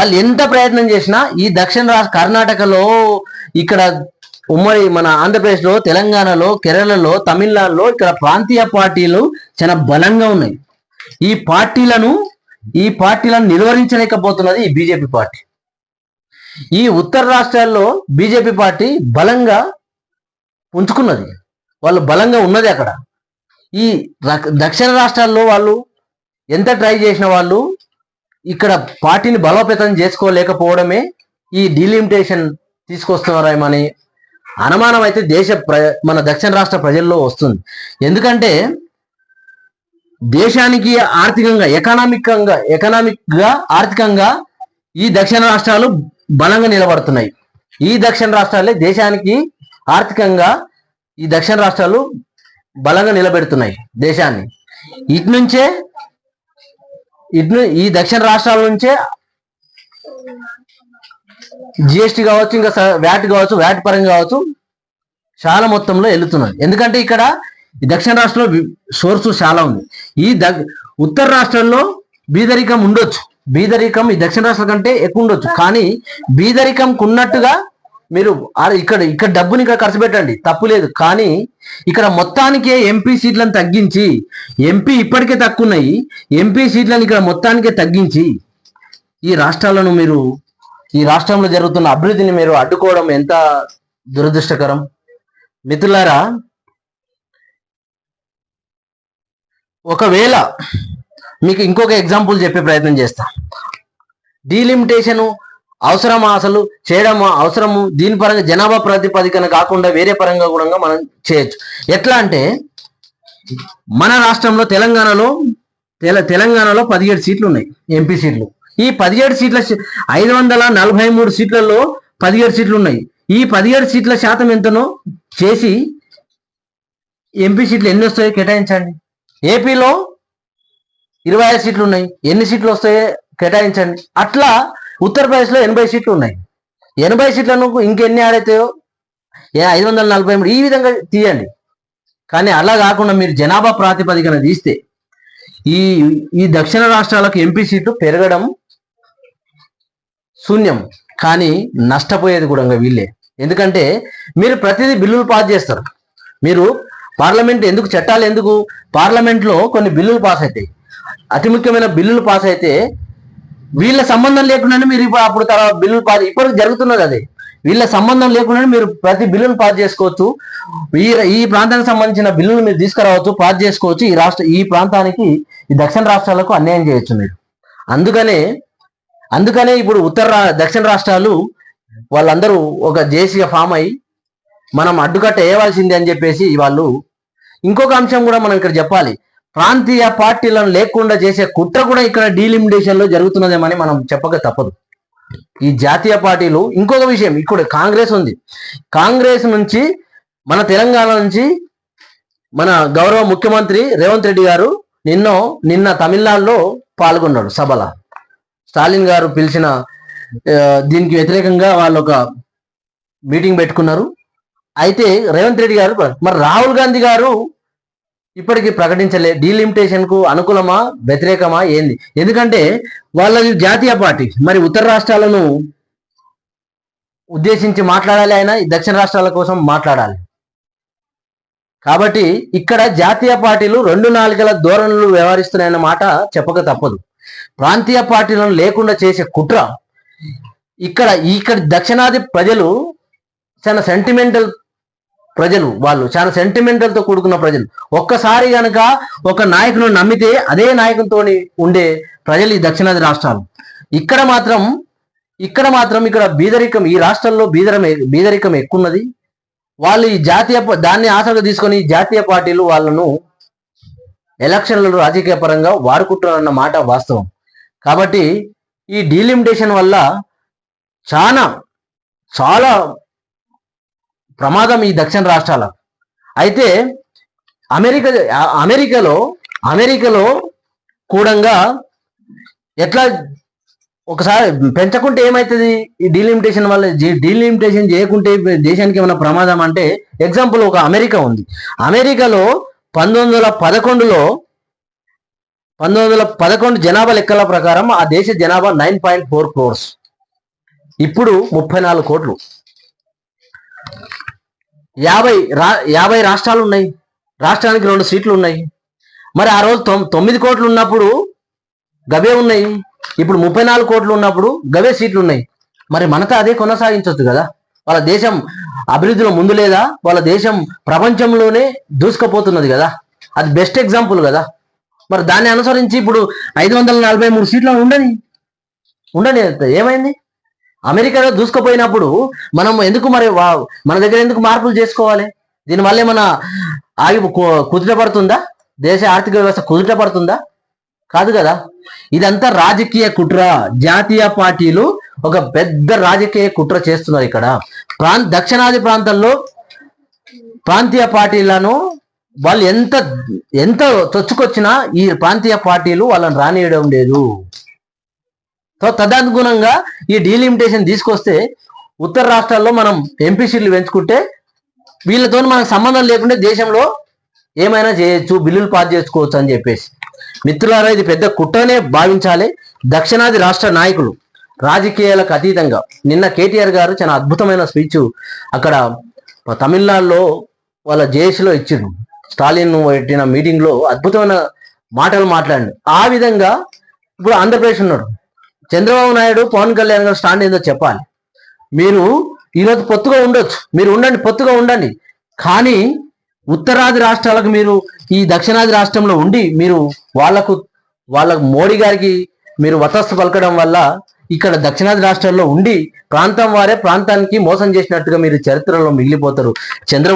వాళ్ళు ఎంత ప్రయత్నం చేసినా ఈ దక్షిణ రాష్ట్ర కర్ణాటకలో ఇక్కడ ఉమ్మడి మన ఆంధ్రప్రదేశ్లో తెలంగాణలో కేరళలో తమిళనాడులో ఇక్కడ ప్రాంతీయ పార్టీలు చాలా బలంగా ఉన్నాయి. ఈ పార్టీలను ఈ పార్టీలను నిర్వహించలేకపోతున్నది ఈ బీజేపీ పార్టీ. ఈ ఉత్తర రాష్ట్రాల్లో బీజేపీ పార్టీ బలంగా ఉంచుకున్నది వాళ్ళు బలంగా ఉన్నది అక్కడ. ఈ దక్షిణ రాష్ట్రాల్లో వాళ్ళు ఎంత ట్రై చేసిన వాళ్ళు ఇక్కడ పార్టీని బలోపేతం చేసుకోలేకపోవడమే ఈ డీలిమిటేషన్ తీసుకొస్తున్నారేమని అనుమానం అయితే దేశ ప్ర మన దక్షిణ రాష్ట్ర ప్రజల్లో వస్తుంది. ఎందుకంటే దేశానికి ఆర్థికంగా ఎకనామికంగా ఎకనామిక్గా ఆర్థికంగా ఈ దక్షిణ రాష్ట్రాలు బలంగా నిలబడుతున్నాయి. ఈ దక్షిణ రాష్ట్రాలే దేశానికి ఆర్థికంగా ఈ దక్షిణ రాష్ట్రాలు బలంగా నిలబెడుతున్నాయి దేశాన్ని. ఇటు నుంచే ఇటు ఈ దక్షిణ రాష్ట్రాల నుంచే జిఎస్టీ కావచ్చు ఇంకా స- వ్యాట్ కావచ్చు వ్యాట్ పరంగా కావచ్చు చాలా మొత్తంలో వెళ్తున్నారు ఎందుకంటే ఇక్కడ ఈ దక్షిణ రాష్ట్రంలో సోర్స్ చాలా ఉంది. ఈ ద ఉత్తర రాష్ట్రంలో బీదరికం ఉండొచ్చు. బీదరికం ఈ దక్షిణ రాష్ట్రం కంటే ఎక్కువ ఉండొచ్చు. కానీ బీదరికంకు ఉన్నట్టుగా మీరు ఇక్కడ ఇక్కడ డబ్బుని ఇక్కడ ఖర్చు పెట్టండి. తప్పు లేదు. కానీ ఇక్కడ మొత్తానికే ఎంపీ సీట్లను తగ్గించి ఎంపీ ఇప్పటికే తక్కువ ఉన్నాయి ఎంపీ సీట్లను ఇక్కడ మొత్తానికే తగ్గించి ఈ రాష్ట్రాలను మీరు ఈ రాష్ట్రంలో జరుగుతున్న అభివృద్ధిని మీరు అడ్డుకోవడం ఎంత దురదృష్టకరం? మిత్రులారా ఒకవేళ మీకు ఇంకొక ఎగ్జాంపుల్ చెప్పే ప్రయత్నం చేస్తా. డీలిమిటేషన్ అవసరమా అసలు? చేయడం అవసరము? దీని పరంగా జనాభా ప్రాతిపదికన కాకుండా వేరే పరంగా కూడా మనం చేయొచ్చు. ఎట్లా అంటే మన రాష్ట్రంలో తెలంగాణలో తెల- తెలంగాణలో పదిహేడు సీట్లు ఉన్నాయి ఎంపీ సీట్లు. ఈ పదిహేడు సీట్ల ఐదు వందల నలభై మూడు సీట్లలో పదిహేడు సీట్లు ఉన్నాయి ఈ పదిహేడు సీట్ల శాతం ఎంతనో చేసి ఎంపీ సీట్లు ఎన్ని వస్తాయో కేటాయించండి. ఏపీలో ఇరవై ఐదు సీట్లు ఉన్నాయి ఎన్ని సీట్లు వస్తాయో కేటాయించండి. అట్లా ఉత్తరప్రదేశ్లో ఎనభై సీట్లు ఉన్నాయి. ఎనభై సీట్లను ఇంకెన్ని ఆడైతాయో? ఏ ఐదు వందల నలభై మూడు. ఈ విధంగా తీయండి. కానీ అలా కాకుండా మీరు జనాభా ప్రాతిపదికన తీస్తే ఈ ఈ దక్షిణ రాష్ట్రాలకు ఎంపీ సీట్లు పెరగడం శూన్యం. కానీ నష్టపోయేది కూడా వీళ్ళే. ఎందుకంటే మీరు ప్రతిదీ బిల్లులు పాస్ చేస్తారు. మీరు పార్లమెంట్ ఎందుకు చట్టాలు ఎందుకు? పార్లమెంట్లో కొన్ని బిల్లులు పాస్ అవుతాయి అతి ముఖ్యమైన బిల్లులు పాస్ అయితే వీళ్ళ సంబంధం లేకుండానే మీరు ఇప్పుడు అప్పుడు తర్వాత బిల్లులు పాస్ ఇప్పుడు జరుగుతున్నది అది. వీళ్ళ సంబంధం లేకుండానే మీరు ప్రతి బిల్లును పాస్ చేసుకోవచ్చు. ఈ ఈ ప్రాంతానికి సంబంధించిన బిల్లులు మీరు తీసుకురావచ్చు పాస్ చేసుకోవచ్చు. ఈ రాష్ట్ర ఈ ప్రాంతానికి ఈ దక్షిణ రాష్ట్రాలకు అన్యాయం చేయొచ్చు మీరు. అందుకనే అందుకనే ఇప్పుడు ఉత్తర రా- దక్షిణ రాష్ట్రాలు వాళ్ళందరూ ఒక జేసీగా ఫామ్ అయ్యి మనం అడ్డుకట్ట వేయవలసిందే అని చెప్పేసి వాళ్ళు ఇంకొక అంశం కూడా మనం ఇక్కడ చెప్పాలి. ప్రాంతీయ పార్టీలను లేకుండా చేసే కుట్ర కూడా ఇక్కడ డీలిమిటేషన్లో జరుగుతున్నదేమని మనం చెప్పక తప్పదు. ఈ జాతీయ పార్టీలు ఇంకొక విషయం ఇక్కడ కాంగ్రెస్ ఉంది. కాంగ్రెస్ నుంచి మన తెలంగాణ నుంచి మన గౌరవ ముఖ్యమంత్రి రేవంత్ రెడ్డి గారు నిన్నో నిన్న తమిళనాడులో పాల్గొన్నాడు సభల. స్టాలిన్ గారు పిలిచిన దీనికి వ్యతిరేకంగా వాళ్ళు ఒక మీటింగ్ పెట్టుకున్నారు. అయితే రేవంత్ రెడ్డి గారు మరి రాహుల్ గాంధీ గారు ఇప్పటికీ ప్రకటించలే. డీలిమిటేషన్కు అనుకూలమా? వ్యతిరేకమా? ఏంది? ఎందుకంటే వాళ్ళది జాతీయ పార్టీ. మరి ఉత్తర రాష్ట్రాలను ఉద్దేశించి మాట్లాడాలి ఆయన దక్షిణ రాష్ట్రాల కోసం మాట్లాడాలి. కాబట్టి ఇక్కడ జాతీయ పార్టీలు రెండు నాలుగల ధోరణులు వ్యవహరిస్తున్నాయన్న మాట చెప్పక తప్పదు. ప్రాంతీయ పార్టీలను లేకుండా చేసే కుట్ర ఇక్కడ ఇక్కడ దక్షిణాది ప్రజలు చాలా సెంటిమెంటల్ ప్రజలు వాళ్ళు చాలా సెంటిమెంటల్తో కూడుకున్న ప్రజలు. ఒక్కసారి గనక ఒక నాయకును నమ్మితే అదే నాయకునితో ఉండే ప్రజలు ఈ దక్షిణాది రాష్ట్రాలు. ఇక్కడ మాత్రం ఇక్కడ మాత్రం ఇక్కడ బీదరికం ఈ రాష్ట్రంలో బీదరం బీదరికం ఎక్కున్నది. వాళ్ళు ఈ జాతీయ ప- దాన్ని ఆసగా తీసుకొని జాతీయ పార్టీలు వాళ్ళను ఎలక్షన్లలో రాజకీయ పరంగా వాడుకుంటున్నారన్న మాట వాస్తవం. కాబట్టి ఈ డీలిమిటేషన్ వల్ల చాలా చాలా ప్రమాదం ఈ దక్షిణ రాష్ట్రాల అయితే అమెరికా అమెరికాలో అమెరికాలో కూడంగా ఎట్లా ఒకసారి పెంచకుంటే ఏమవుతుంది ఈ డీలిమిటేషన్ వల్ల డీలిమిటేషన్ చేయకుంటే దేశానికి ఏమైనా ప్రమాదం అంటే ఎగ్జాంపుల్ ఒక అమెరికా ఉంది. అమెరికాలో పంతొమ్మిది వందల పదకొండులో పంతొమ్మిది వందల పదకొండు జనాభా లెక్కల ప్రకారం ఆ దేశ జనాభా నైన్ పాయింట్ ఫోర్ క్రోర్స్. ఇప్పుడు ముప్పై నాలుగు కోట్లు. యాభై రా యాభై రాష్ట్రాలు ఉన్నాయి రాష్ట్రానికి రెండు సీట్లు ఉన్నాయి మరి ఆ రోజు తొమ్మిది కోట్లు ఉన్నప్పుడు గవే ఉన్నాయి. ఇప్పుడు ముప్పై నాలుగు కోట్లు ఉన్నప్పుడు గవే సీట్లు ఉన్నాయి మరి మనతో అదే కొనసాగించవచ్చు కదా? వాళ్ళ దేశం అభివృద్ధిలో ముందు లేదా? వాళ్ళ దేశం ప్రపంచంలోనే దూసుకుపోతున్నది కదా? అది బెస్ట్ ఎగ్జాంపుల్ కదా? మరి దాన్ని అనుసరించి ఇప్పుడు ఐదు వందల నలభై మూడు సీట్లు ఉండని ఉండని ఏమైంది? అమెరికాలో దూసుకుపోయినప్పుడు మనం ఎందుకు మరి మన దగ్గర ఎందుకు మార్పులు చేసుకోవాలి? దీనివల్ల ఏమన్నా ఆగి కు- కుదుట పడుతుందా? దేశ ఆర్థిక వ్యవస్థ కుదుట పడుతుందా? కాదు కదా. ఇదంతా రాజకీయ కుట్ర. జాతీయ పార్టీలు ఒక పెద్ద రాజకీయ కుట్ర చేస్తున్నారు ఇక్కడ. ప్రాంత దక్షిణాది ప్రాంతంలో ప్రాంతీయ పార్టీలను వాళ్ళు ఎంత ఎంత చొచ్చుకొచ్చినా ఈ ప్రాంతీయ పార్టీలు వాళ్ళని రానియడం లేదు. తదనుగుణంగా ఈ డీలిమిటేషన్ తీసుకొస్తే ఉత్తర రాష్ట్రాల్లో మనం ఎంపీ సీట్లు పెంచుకుంటే వీళ్ళతో మనకు సంబంధం లేకుండా దేశంలో ఏమైనా చేయొచ్చు బిల్లులు పాస్ చేసుకోవచ్చు అని చెప్పేసి. మిత్రులారా ఇది పెద్ద కుట్రనే భావించాలి. దక్షిణాది రాష్ట్ర నాయకులు రాజకీయాలకు అతీతంగా నిన్న కేటీఆర్ గారు చాలా అద్భుతమైన స్పీచ్ అక్కడ తమిళనాడులో వాళ్ళ జేఏసీలో ఇచ్చిండు. స్టాలిన్ పెట్టిన మీటింగ్లో అద్భుతమైన మాటలు మాట్లాడి ఆ విధంగా ఇప్పుడు ఆంధ్రప్రదేశ్ ఉన్నాడు. చంద్రబాబు నాయుడు పవన్ కళ్యాణ్ గారు స్టాండ్ ఏందో చెప్పాలి. మీరు ఈరోజు పొత్తుగా ఉండొచ్చు. మీరు ఉండండి పొత్తుగా ఉండండి. కానీ ఉత్తరాది రాష్ట్రాలకు మీరు ఈ దక్షిణాది రాష్ట్రంలో ఉండి మీరు వాళ్ళకు వాళ్ళకు మోడీ గారికి మీరు వతస్థ పలకడం వల్ల ఇక్కడ దక్షిణాది రాష్ట్రాల్లో ఉండి ప్రాంతం వారే ప్రాంతానికి మోసం చేసినట్టుగా మీరు చరిత్రలో మిగిలిపోతారు. చంద్ర